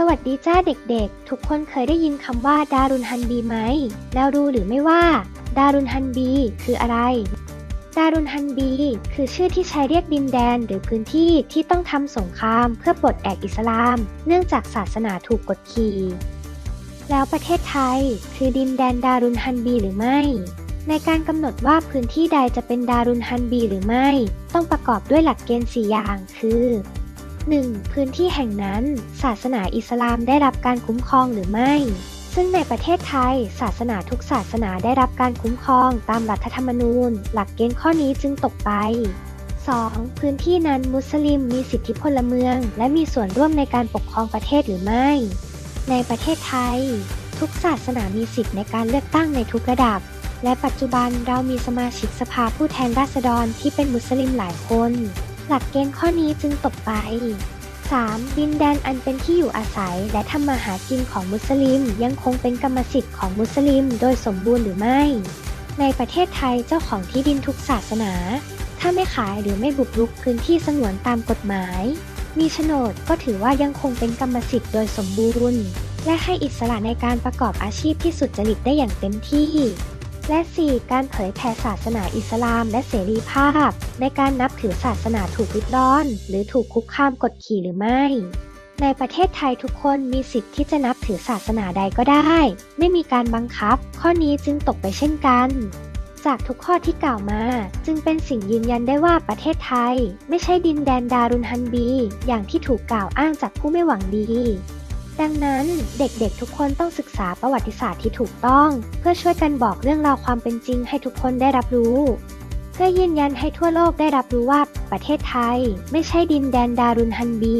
สวัสดีจ้าเด็กๆ ทุกคนเคยได้ยินคำว่าดารุนฮันบีไหม แล้วรู้หรือไม่ว่า ดารุนฮันบีคืออะไร ดารุนฮันบีคือชื่อที่ใช้เรียกดินแดนหรือพื้นที่ที่ต้องทำสงครามเพื่อปลดแอกอิสลาม เนื่องจากศาสนาถูกกดขี่ แล้วประเทศไทย คือดินแดนดารุนฮันบีหรือไม่ ในการกำหนดว่าพื้นที่ใดจะเป็นดารุนฮันบีหรือไม่ ต้องประกอบด้วยหลักเกณฑ์4อย่างคือ 1. พื้นที่แห่งนั้น ศาสนาอิสลามได้รับการคุ้มครองหรือไม่ ซึ่งในประเทศไทย ศาสนาทุกศาสนาได้รับการคุ้มครองตามรัฐธรรมนูญ หลักเกณฑ์ข้อนี้จึงตกไป 2. พื้นที่นั้นมุสลิมมีสิทธิพลเมือง และมีส่วนร่วมในการปกครองประเทศหรือไม่ ในประเทศไทย ทุกศาสนามีสิทธิในการเลือกตั้งในทุกระดับ และปัจจุบันเรามีสมาชิกสภาผู้แทนราษฎรที่เป็นมุสลิมหลายคน หลักเกณฑ์ข้อนี้จึงตกไป 3. ดินแดนอันเป็นที่อยู่อาศัยและทำมาหากินของมุสลิมยังคงเป็นกรรมสิทธิ์ของมุสลิมโดยสมบูรณ์หรือไม่ ในประเทศไทยเจ้าของที่ดินทุกศาสนา ถ้าไม่ขายหรือไม่บุกรุกพื้นที่สงวนตามกฎหมาย มีโฉนดก็ถือว่ายังคงเป็นกรรมสิทธิ์โดยสมบูรณ์ และให้อิสระในการประกอบอาชีพที่สุดจริตได้อย่างเต็มที่ และ 4. การเผยแผ่ศาสนาอิสลามและเสรีภาพ ในการนับถือศาสนาถูกริดรอน หรือถูกคุกคามกดขี่หรือไม่ ในประเทศไทยทุกคนมีสิทธิ์ที่จะนับถือศาสนาใดก็ได้ ไม่มีการบังคับ ข้อนี้จึงตกไปเช่นกัน จากทุกข้อที่กล่าวมา จึงเป็นสิ่งยืนยันได้ว่าประเทศไทย ไม่ใช่ดินแดนดารุนฮันบี อย่างที่ถูกกล่าวอ้างจากผู้ไม่หวังดี ดังนั้นเด็กๆทุกคนต้องศึกษาประวัติศาสตร์ที่ถูกต้อง เพื่อช่วยกันบอกเรื่องราวความเป็นจริงให้ทุกคนได้รับรู้ เพื่อยืนยันให้ทั่วโลกได้รับรู้ว่าประเทศไทย ไม่ใช่ดินแดนดารุนฮันบี